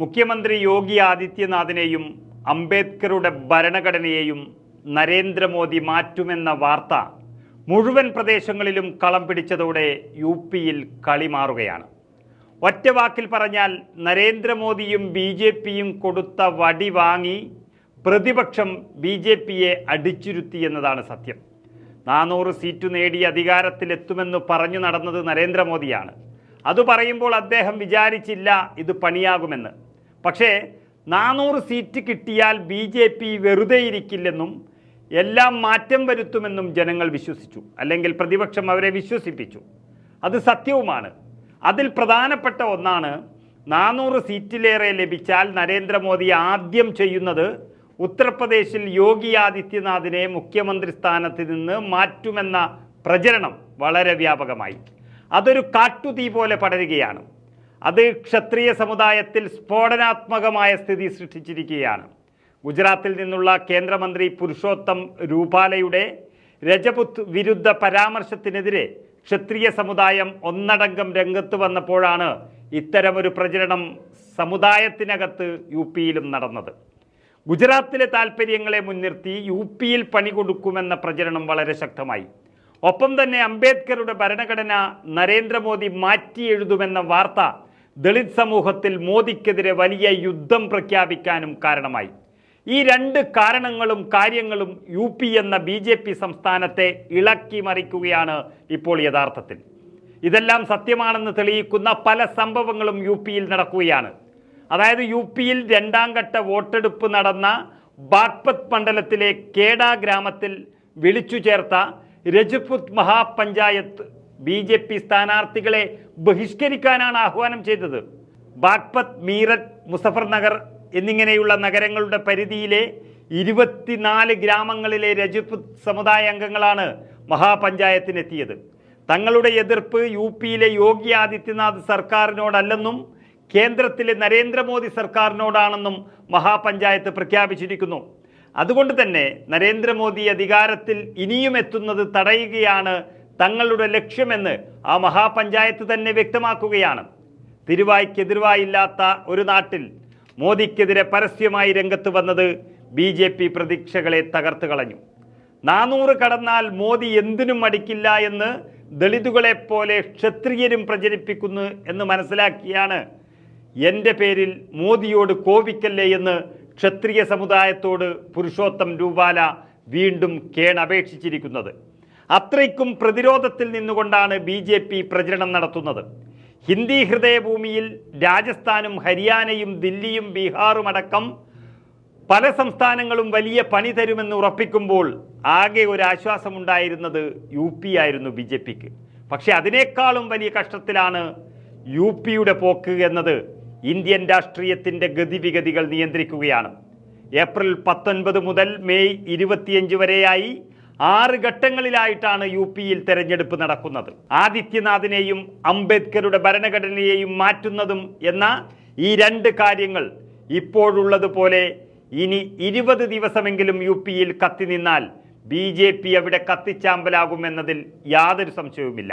മുഖ്യമന്ത്രി യോഗി ആദിത്യനാഥിനെയും അംബേദ്കറുടെ ഭരണഘടനയെയും നരേന്ദ്രമോദി മാറ്റുമെന്ന വാർത്ത മുഴുവൻ പ്രദേശങ്ങളിലും കളം പിടിച്ചതോടെ യു പിയിൽ കളി മാറുകയാണ്. ഒറ്റവാക്കിൽ പറഞ്ഞാൽ നരേന്ദ്രമോദിയും ബി ജെ പിയും കൊടുത്ത വടി വാങ്ങി പ്രതിപക്ഷം ബി ജെ പിയെ അടിച്ചിരുത്തി എന്നതാണ് സത്യം. നാനൂറ് സീറ്റ് നേടി അധികാരത്തിലെത്തുമെന്ന് പറഞ്ഞു നടന്നത് നരേന്ദ്രമോദിയാണ്. അത് പറയുമ്പോൾ അദ്ദേഹം വിചാരിച്ചില്ല ഇത് പണിയാകുമെന്ന്. പക്ഷേ നാനൂറ് സീറ്റ് കിട്ടിയാൽ ബി ജെ പി വെറുതെ ഇരിക്കില്ലെന്നും എല്ലാം മാറ്റം വരുത്തുമെന്നും ജനങ്ങൾ വിശ്വസിച്ചു. അല്ലെങ്കിൽ പ്രതിപക്ഷം അവരെ വിശ്വസിപ്പിച്ചു. അത് സത്യവുമാണ്. അതിൽ പ്രധാനപ്പെട്ട ഒന്നാണ് നാനൂറ് സീറ്റിലേറെ ലഭിച്ചാൽ നരേന്ദ്രമോദി ആദ്യം ചെയ്യുന്നത് ഉത്തർപ്രദേശിൽ യോഗി ആദിത്യനാഥിനെ മുഖ്യമന്ത്രി സ്ഥാനത്ത് നിന്ന് മാറ്റുമെന്ന പ്രചരണം വളരെ വ്യാപകമായി. അതൊരു കാട്ടുതീ പോലെ പടരുകയാണ്. അത് ക്ഷത്രിയ സമുദായത്തിൽ സ്ഫോടനാത്മകമായ സ്ഥിതി സൃഷ്ടിച്ചിരിക്കുകയാണ്. ഗുജറാത്തിൽ നിന്നുള്ള കേന്ദ്രമന്ത്രി പുരുഷോത്തം രൂപാലയുടെ രജപുത് വിരുദ്ധ പരാമർശത്തിനെതിരെ ക്ഷത്രിയ സമുദായം ഒന്നടങ്കം രംഗത്ത് വന്നപ്പോഴാണ് ഇത്തരമൊരു പ്രചരണം സമുദായത്തിനകത്ത് യു പിയിലും നടന്നത്. ഗുജറാത്തിലെ താൽപ്പര്യങ്ങളെ മുൻനിർത്തി യു പിയിൽ പണി കൊടുക്കുമെന്ന പ്രചരണം വളരെ ശക്തമായി. ഒപ്പം തന്നെ അംബേദ്കറുടെ ഭരണഘടന നരേന്ദ്രമോദി മാറ്റിയെഴുതുമെന്ന വാർത്ത ദളിത് സമൂഹത്തിൽ മോദിക്കെതിരെ വലിയ യുദ്ധം പ്രഖ്യാപിക്കാനും കാരണമായി. ഈ രണ്ട് കാരണങ്ങളും കാര്യങ്ങളും യു പി എന്ന ബി ജെ പി സംസ്ഥാനത്തെ ഇളക്കി മറിക്കുകയാണ് ഇപ്പോൾ യഥാർത്ഥത്തിൽ. ഇതെല്ലാം സത്യമാണെന്ന് തെളിയിക്കുന്ന പല സംഭവങ്ങളും യു പിയിൽ നടക്കുകയാണ്. അതായത് യു പിയിൽ രണ്ടാം ഘട്ട വോട്ടെടുപ്പ് നടന്ന ബാഗ്പത് മണ്ഡലത്തിലെ കേഡ ഗ്രാമത്തിൽ വിളിച്ചു ചേർത്ത Rajput mahapanchayat B J P സ്ഥാനാർത്ഥികളെ ബഹിഷ്കരിക്കാനാണ് ആഹ്വാനം ചെയ്തത്. ബാഗ്പത് മീററ്റ് മുസഫർ നഗർ എന്നിങ്ങനെയുള്ള നഗരങ്ങളുടെ പരിധിയിലെ ഇരുപത്തിനാല് ഗ്രാമങ്ങളിലെ രജപുത് സമുദായ അംഗങ്ങളാണ് മഹാപഞ്ചായത്തിനെത്തിയത്. തങ്ങളുടെ എതിർപ്പ് യു പിയിലെ യോഗി ആദിത്യനാഥ് സർക്കാരിനോടല്ലെന്നും കേന്ദ്രത്തിലെ നരേന്ദ്രമോദി സർക്കാരിനോടാണെന്നും മഹാപഞ്ചായത്ത് പ്രഖ്യാപിച്ചിരിക്കുന്നു. അതുകൊണ്ട് തന്നെ നരേന്ദ്രമോദി അധികാരത്തിൽ ഇനിയും എത്തുന്നത് തടയുകയാണ് തങ്ങളുടെ ലക്ഷ്യമെന്ന് ആ മഹാപഞ്ചായത്ത് തന്നെ വ്യക്തമാക്കുകയാണ്. തിരുവായ്ക്കെതിരുവായില്ലാത്ത ഒരു നാട്ടിൽ മോദിക്കെതിരെ പരസ്യമായി രംഗത്ത് വന്നത് ബി ജെ പി പ്രതീക്ഷകളെ തകർത്ത് കളഞ്ഞു. നാനൂറ് കടന്നാൽ മോദി എന്തിനും മടിക്കില്ല എന്ന് ദളിതുകളെ പോലെ ക്ഷത്രിയരും പ്രചരിപ്പിക്കുന്നു എന്ന് മനസ്സിലാക്കിയാണ് എന്റെ പേരിൽ മോദിയോട് കോപിക്കല്ലേ എന്ന് ക്ഷത്രിയ സമുദായത്തോട് പുരുഷോത്തം രൂപാല വീണ്ടും കേണപേക്ഷിച്ചിരിക്കുന്നത്. അത്രയ്ക്കും പ്രതിരോധത്തിൽ നിന്നുകൊണ്ടാണ് ബി ജെ പി പ്രചരണം നടത്തുന്നത്. ഹിന്ദി ഹൃദയഭൂമിയിൽ രാജസ്ഥാനും ഹരിയാനയും ദില്ലിയും ബീഹാറും അടക്കം പല സംസ്ഥാനങ്ങളും വലിയ പണി തരുമെന്ന് ഉറപ്പിക്കുമ്പോൾ ആകെ ഒരു ആശ്വാസമുണ്ടായിരുന്നത് യു പി ആയിരുന്നു ബി ജെ പിക്ക്. പക്ഷെ അതിനേക്കാളും വലിയ കഷ്ടത്തിലാണ് യു പിയുടെ പോക്ക് എന്നത് ഇന്ത്യൻ രാഷ്ട്രീയത്തിന്റെ ഗതിവിഗതികൾ നിയന്ത്രിക്കുകയാണ്. ഏപ്രിൽ പത്തൊൻപത് മുതൽ മെയ് ഇരുപത്തിയഞ്ച് വരെയായി ആറ് ഘട്ടങ്ങളിലായിട്ടാണ് യു പിയിൽ തെരഞ്ഞെടുപ്പ് നടക്കുന്നത്. ആദിത്യനാഥിനെയും അംബേദ്കറുടെ ഭരണഘടനയെയും മാറ്റുന്നതും എന്ന ഈ രണ്ട് കാര്യങ്ങൾ ഇപ്പോഴുള്ളതുപോലെ ഇനി ഇരുപത് ദിവസമെങ്കിലും യു പിയിൽ കത്തി നിന്നാൽ ബി ജെ പി അവിടെ കത്തിച്ചാമ്പലാകുമെന്നതിൽ യാതൊരു സംശയവുമില്ല.